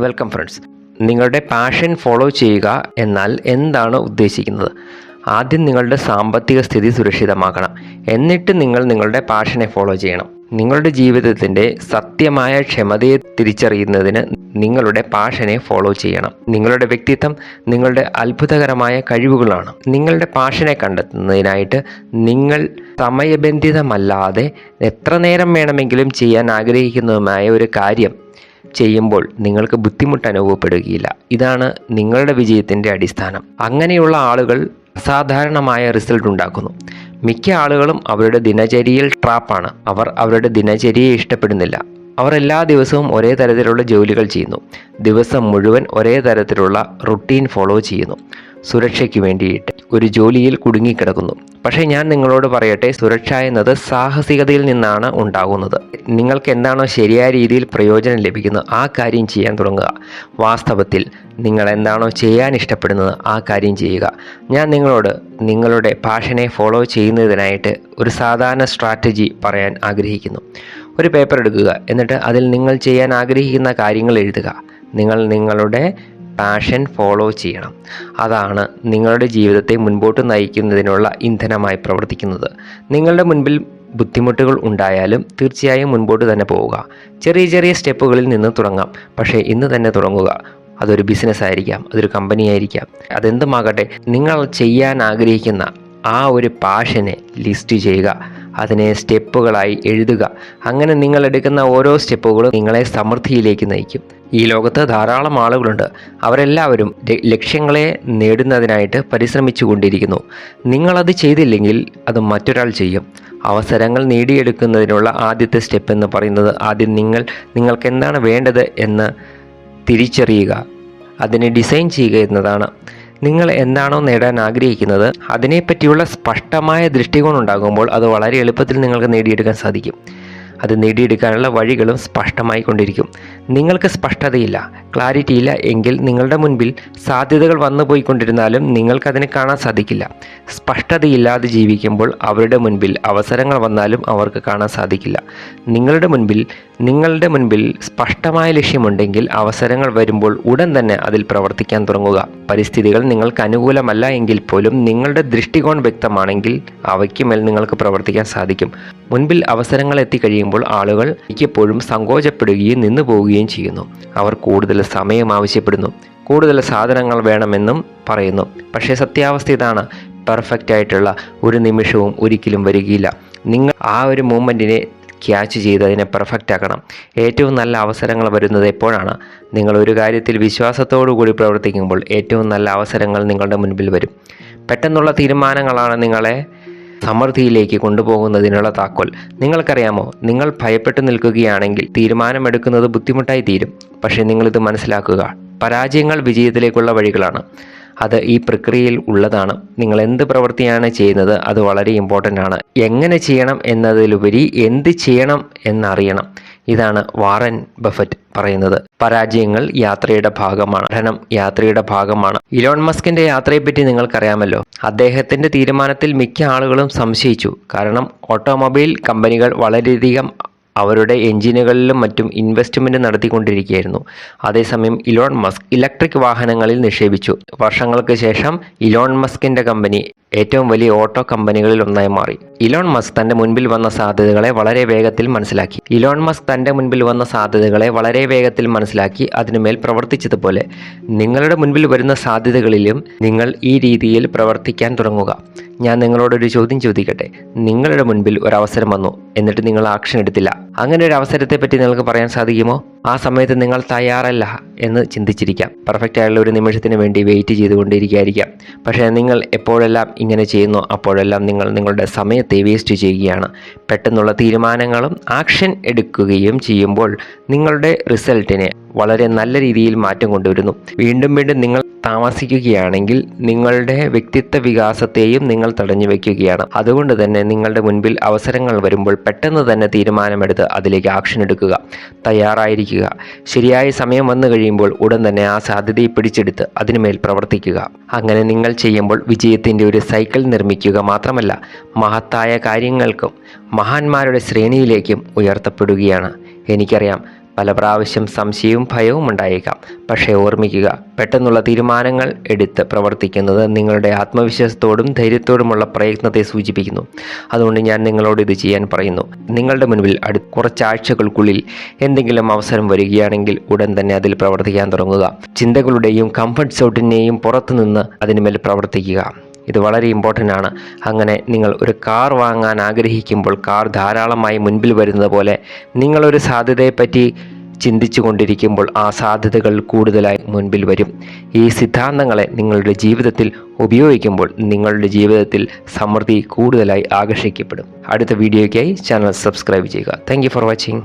Welcome friends. നിങ്ങളുടെ passion follow ചെയ്യുക എന്നാൽ എന്താണ് ഉദ്ദേശിക്കുന്നത്? ആദ്യം നിങ്ങളുടെ സാമ്പത്തിക സ്ഥിതി സുരക്ഷിതമാക്കണം. എന്നിട്ട് നിങ്ങൾ നിങ്ങളുടെ പാഷനെ ഫോളോ ചെയ്യണം. നിങ്ങളുടെ ജീവിതത്തിന്റെ സത്യമായ ക്ഷമതയെ തിരിച്ചറിയുന്നതിന് നിങ്ങളുടെ പാഷനെ ഫോളോ ചെയ്യണം. നിങ്ങളുടെ വ്യക്തിത്വം നിങ്ങളുടെ അത്ഭുതകരമായ കഴിവുകളാണ്. നിങ്ങളുടെ പാഷനെ കണ്ടെത്തുന്നതിനായിട്ട് നിങ്ങൾ സമയബന്ധിതമല്ലാതെ എത്ര നേരം വേണമെങ്കിലും ചെയ്യാൻ ആഗ്രഹിക്കുന്നതുമായ ഒരു കാര്യം ചെയ്യുമ്പോൾ നിങ്ങൾക്ക് ബുദ്ധിമുട്ട് അനുഭവപ്പെടുകയില്ല. ഇതാണ് നിങ്ങളുടെ വിജയത്തിന്റെ അടിസ്ഥാനം. അങ്ങനെയുള്ള ആളുകൾ അസാധാരണമായ റിസൾട്ട് ഉണ്ടാക്കുന്നു. മിക്ക ആളുകളും അവരുടെ ദിനചര്യയിൽ ട്രാപ്പാണ് അവർ അവരുടെ ദിനചര്യയെ ഇഷ്ടപ്പെടുന്നില്ല. അവർ എല്ലാ ദിവസവും ഒരേ തരത്തിലുള്ള ജോലികൾ ചെയ്യുന്നു. ദിവസം മുഴുവൻ ഒരേ തരത്തിലുള്ള റുട്ടീൻ ഫോളോ ചെയ്യുന്നു. സുരക്ഷയ്ക്ക് വേണ്ടിയിട്ട്. ഒരു ജോലിയിൽ കുടുങ്ങിക്കിടക്കുന്നു. പക്ഷേ ഞാൻ നിങ്ങളോട് പറയട്ടെ സുരക്ഷ എന്നത് സാഹസികതയിൽ നിന്നാണ് ഉണ്ടാകുന്നത്. നിങ്ങൾക്ക് എന്താണോ ശരിയായ രീതിയിൽ പ്രയോജനം ലഭിക്കുന്നത് ആ കാര്യം ചെയ്യാൻ തുടങ്ങുക. വാസ്തവത്തിൽ നിങ്ങൾ എന്താണോ ചെയ്യാൻ ഇഷ്ടപ്പെടുന്നത് ആ കാര്യം ചെയ്യുക. ഞാൻ നിങ്ങളോട് നിങ്ങളുടെ പാഷനെ ഫോളോ ചെയ്യുന്നതിനായിട്ട് ഒരു സാധാരണ സ്ട്രാറ്റജി പറയാൻ ആഗ്രഹിക്കുന്നു. ഒരു പേപ്പർ എടുക്കുക എന്നിട്ട് അതിൽ നിങ്ങൾ ചെയ്യാൻ ആഗ്രഹിക്കുന്ന കാര്യങ്ങൾ എഴുതുക. നിങ്ങൾ നിങ്ങളുടെ പാഷൻ ഫോളോ ചെയ്യണം. അതാണ് നിങ്ങളുടെ ജീവിതത്തെ മുൻപോട്ട് നയിക്കുന്നതിനുള്ള ഇന്ധനമായി പ്രവർത്തിക്കുന്നത്. നിങ്ങളുടെ മുൻപിൽ ബുദ്ധിമുട്ടുകൾ ഉണ്ടായാലും തീർച്ചയായും മുൻപോട്ട് തന്നെ പോവുക. ചെറിയ ചെറിയ സ്റ്റെപ്പുകളിൽ നിന്ന് തുടങ്ങാം. പക്ഷേ ഇന്ന് തന്നെ തുടങ്ങുക. അതൊരു ബിസിനസ് ആയിരിക്കാം. അതൊരു കമ്പനി ആയിരിക്കാം. അതെന്തുമാകട്ടെ നിങ്ങൾ ചെയ്യാൻ ആഗ്രഹിക്കുന്ന ആ ഒരു പാഷനെ ലിസ്റ്റ് ചെയ്യുക. അതിനെ സ്റ്റെപ്പുകളായി എഴുതുക. അങ്ങനെ നിങ്ങൾ എടുക്കുന്ന ഓരോ സ്റ്റെപ്പുകളും നിങ്ങളെ സമൃദ്ധിയിലേക്ക് നയിക്കും. ഈ ലോകത്ത് ധാരാളം ആളുകളുണ്ട്. അവരെല്ലാവരും ലക്ഷ്യങ്ങളെ നേടുന്നതിനായിട്ട് പരിശ്രമിച്ചു കൊണ്ടിരിക്കുന്നു നിങ്ങളത് ചെയ്തില്ലെങ്കിൽ അത് മറ്റൊരാൾ ചെയ്യും. അവസരങ്ങൾ നേടിയെടുക്കുന്നതിനുള്ള ആദ്യത്തെ സ്റ്റെപ്പ് എന്ന് പറയുന്നത് ആദ്യം നിങ്ങൾ നിങ്ങൾക്ക് എന്താണ് വേണ്ടത് എന്ന് തിരിച്ചറിയുക. അതിനെ ഡിസൈൻ ചെയ്യുക എന്നതാണ്. നിങ്ങൾ എന്താണോ നേടാൻ ആഗ്രഹിക്കുന്നത് അതിനെപ്പറ്റിയുള്ള സ്പഷ്ടമായ ദൃഷ്ടികോണം ഉണ്ടാകുമ്പോൾ അത് വളരെ എളുപ്പത്തിൽ നിങ്ങൾക്ക് നേടിയെടുക്കാൻ സാധിക്കും. അത് നേടിയെടുക്കാനുള്ള വഴികളും സ്പഷ്ടമായി കൊണ്ടിരിക്കും നിങ്ങൾക്ക് സ്പഷ്ടതയില്ല ക്ലാരിറ്റി ഇല്ല എങ്കിൽ നിങ്ങളുടെ മുൻപിൽ സാധ്യതകൾ വന്നു പോയിക്കൊണ്ടിരുന്നാലും നിങ്ങൾക്കതിനെ കാണാൻ സാധിക്കില്ല. സ്പഷ്ടതയില്ലാതെ ജീവിക്കുമ്പോൾ അവരുടെ മുൻപിൽ അവസരങ്ങൾ വന്നാലും അവർക്ക് കാണാൻ സാധിക്കില്ല. നിങ്ങളുടെ മുൻപിൽ നിങ്ങളുടെ മുൻപിൽ സ്പഷ്ടമായ ലക്ഷ്യമുണ്ടെങ്കിൽ അവസരങ്ങൾ വരുമ്പോൾ ഉടൻ തന്നെ അതിൽ പ്രവർത്തിക്കാൻ തുടങ്ങുക. പരിസ്ഥിതികൾ നിങ്ങൾക്ക് അനുകൂലമല്ല എങ്കിൽ പോലും നിങ്ങളുടെ ദൃഷ്ടികോൺ വ്യക്തമാണെങ്കിൽ അവയ്ക്ക് മേൽ നിങ്ങൾക്ക് പ്രവർത്തിക്കാൻ സാധിക്കും. മുൻപിൽ അവസരങ്ങൾ എത്തിക്കഴിയുമ്പോൾ ആളുകൾ മിക്കപ്പോഴും സങ്കോചപ്പെടുകയും നിന്നു പോവുകയും ചെയ്യുന്നു. അവർ കൂടുതൽ സമയം ആവശ്യപ്പെടുന്നു. കൂടുതൽ സാധനങ്ങൾ വേണമെന്നും പറയുന്നു. പക്ഷേ സത്യാവസ്ഥ ഇതാണ്. പെർഫെക്റ്റ് ആയിട്ടുള്ള ഒരു നിമിഷവും ഒരിക്കലും വരികയില്ല. നിങ്ങൾ ആ ഒരു മൂമെന്റിനെ ക്യാച്ച് ചെയ്ത് അതിനെ പെർഫെക്റ്റ് ആക്കണം. ഏറ്റവും നല്ല അവസരങ്ങൾ വരുന്നത് എപ്പോഴാണ്? നിങ്ങൾ ഒരു കാര്യത്തിൽ വിശ്വാസത്തോടു കൂടി പ്രവർത്തിക്കുമ്പോൾ ഏറ്റവും നല്ല അവസരങ്ങൾ നിങ്ങളുടെ മുൻപിൽ വരും. പെട്ടെന്നുള്ള തീരുമാനങ്ങളാണ് നിങ്ങളെ സമൃദ്ധിയിലേക്ക് കൊണ്ടുപോകുന്നതിനുള്ള താക്കോൽ. നിങ്ങൾക്കറിയാമോ നിങ്ങൾ ഭയപ്പെട്ടു നിൽക്കുകയാണെങ്കിൽ തീരുമാനമെടുക്കുന്നത് ബുദ്ധിമുട്ടായി തീരും. പക്ഷേ നിങ്ങളിത് മനസ്സിലാക്കുക പരാജയങ്ങൾ വിജയത്തിലേക്കുള്ള വഴികളാണ്. അത് ഈ പ്രക്രിയയിൽ ഉള്ളതാണ്. നിങ്ങൾ എന്ത് പ്രവൃത്തിയാണ് ചെയ്യുന്നത് അത് വളരെ ഇമ്പോർട്ടന്റ് ആണ്. എങ്ങനെ ചെയ്യണം എന്നതിലുപരി എന്ത് ചെയ്യണം എന്നറിയണം. ഇതാണ് വാറൻ ബഫറ്റ് പറയുന്നത്. പരാജയങ്ങൾ യാത്രയുടെ ഭാഗമാണ്. പഠനം യാത്രയുടെ ഭാഗമാണ്. ഇലോൺ മസ്കിന്റെ യാത്രയെപ്പറ്റി നിങ്ങൾക്കറിയാമല്ലോ. അദ്ദേഹത്തിന്റെ തീരുമാനത്തിൽ മിക്ക ആളുകളും സംശയിച്ചു. കാരണം ഓട്ടോമൊബൈൽ കമ്പനികൾ വളരെയധികം അവരുടെ എഞ്ചിനുകളിലും മറ്റും ഇൻവെസ്റ്റ്മെന്റ് നടത്തിക്കൊണ്ടിരിക്കുകയായിരുന്നു. അതേസമയം ഇലോൺ മസ്ക് ഇലക്ട്രിക് വാഹനങ്ങളിൽ നിക്ഷേപിച്ചു. വർഷങ്ങൾക്ക് ശേഷം ഇലോൺ മസ്കിന്റെ കമ്പനി ഏറ്റവും വലിയ ഓട്ടോ കമ്പനികളിൽ ഒന്നായി മാറി. ഇലോൺ മസ്ക് തന്റെ മുൻപിൽ വന്ന സാധ്യതകളെ വളരെ വേഗത്തിൽ മനസ്സിലാക്കി. ഇലോൺ മസ്ക് തന്റെ മുൻപിൽ വന്ന സാധ്യതകളെ വളരെ വേഗത്തിൽ മനസ്സിലാക്കി അതിനുമേൽ പ്രവർത്തിച്ചതുപോലെ നിങ്ങളുടെ മുൻപിൽ വരുന്ന സാധ്യതകളിലും നിങ്ങൾ ഈ രീതിയിൽ പ്രവർത്തിക്കാൻ തുടങ്ങുക. ഞാൻ നിങ്ങളോടൊരു ചോദ്യം ചോദിക്കട്ടെ? നിങ്ങളുടെ മുൻപിൽ ഒരു അവസരം വന്നു എന്നിട്ട് നിങ്ങൾ ആക്ഷൻ എടുത്തില്ല. അങ്ങനെ ഒരു അവസരത്തെ പറ്റി നിങ്ങൾക്ക് പറയാൻ സാധിക്കുമോ? ആ സമയത്ത് നിങ്ങൾ തയ്യാറല്ല എന്ന് ചിന്തിച്ചിരിക്കാം. പെർഫെക്റ്റ് ആയുള്ള ഒരു നിമിഷത്തിന് വേണ്ടി വെയിറ്റ് ചെയ്തുകൊണ്ടിരിക്കുകയായിരിക്കാം. പക്ഷേ നിങ്ങൾ എപ്പോഴെല്ലാം ഇങ്ങനെ ചെയ്യുന്നു. അപ്പോഴെല്ലാം നിങ്ങൾ നിങ്ങളുടെ സമയത്തെ വേസ്റ്റ് ചെയ്യുകയാണ്. പെട്ടെന്നുള്ള തീരുമാനങ്ങളും ആക്ഷൻ എടുക്കുകയും ചെയ്യുമ്പോൾ നിങ്ങളുടെ റിസൾട്ടിനെ വളരെ നല്ല രീതിയിൽ മാറ്റം കൊണ്ടുവരുന്നു. വീണ്ടും വീണ്ടും നിങ്ങൾ താമസിക്കുകയാണെങ്കിൽ നിങ്ങളുടെ വ്യക്തിത്വ വികാസത്തെയും നിങ്ങൾ തടഞ്ഞു വയ്ക്കുകയാണ്. അതുകൊണ്ട് തന്നെ നിങ്ങളുടെ മുൻപിൽ അവസരങ്ങൾ വരുമ്പോൾ പെട്ടെന്ന് തന്നെ തീരുമാനമെടുത്ത് അതിലേക്ക് ആക്ഷൻ എടുക്കുക. തയ്യാറായിരിക്കുക. ശരിയായ സമയം വന്നു കഴിയുമ്പോൾ ഉടൻ തന്നെ ആ സാധ്യതയെ പിടിച്ചെടുത്ത് അതിനുമേൽ പ്രവർത്തിക്കുക. അങ്ങനെ നിങ്ങൾ ചെയ്യുമ്പോൾ വിജയത്തിന്റെ ഒരു സൈക്കിൾ നിർമ്മിക്കുക മാത്രമല്ല മഹത്തായ കാര്യങ്ങൾക്കും മഹാന്മാരുടെ ശ്രേണിയിലേക്കും ഉയർത്തപ്പെടുകയാണ്. എനിക്കറിയാം പല പ്രാവശ്യം സംശയവും ഭയവും ഉണ്ടായേക്കാം. പക്ഷേ ഓർമ്മിക്കുക പെട്ടെന്നുള്ള തീരുമാനങ്ങൾ എടുത്ത് പ്രവർത്തിക്കുന്നത് നിങ്ങളുടെ ആത്മവിശ്വാസത്തോടും ധൈര്യത്തോടുമുള്ള പ്രയത്നത്തെ സൂചിപ്പിക്കുന്നു. അതുകൊണ്ട് ഞാൻ നിങ്ങളോട് ഇത് ചെയ്യാൻ പറയുന്നു. നിങ്ങളുടെ മുൻപിൽ അടു കുറച്ചാഴ്ചകൾക്കുള്ളിൽ എന്തെങ്കിലും അവസരം വരികയാണെങ്കിൽ ഉടൻ തന്നെ അതിൽ പ്രവർത്തിക്കാൻ തുടങ്ങുക. ചിന്തകളുടെയും കംഫർട്ട് സോട്ടിനെയും പുറത്തുനിന്ന് അതിനുമേൽ പ്രവർത്തിക്കുക. ഇത് വളരെ ഇമ്പോർട്ടന്റ് ആണ്. അങ്ങനെ നിങ്ങൾ ഒരു കാർ വാങ്ങാൻ ആഗ്രഹിക്കുമ്പോൾ കാർ ധാരാളമായി മുൻപിൽ വരുന്നത് പോലെ നിങ്ങളൊരു സാധ്യതയെപ്പറ്റി ചിന്തിച്ചു കൊണ്ടിരിക്കുമ്പോൾ ആ സാധ്യതകൾ കൂടുതലായി മുൻപിൽ വരും. ഈ സിദ്ധാന്തങ്ങളെ നിങ്ങളുടെ ജീവിതത്തിൽ ഉപയോഗിക്കുമ്പോൾ നിങ്ങളുടെ ജീവിതത്തിൽ സമൃദ്ധി കൂടുതലായി ആകർഷിക്കപ്പെടും. അടുത്ത വീഡിയോയ്ക്കായി ചാനൽ സബ്സ്ക്രൈബ് ചെയ്യുക. Thank for watching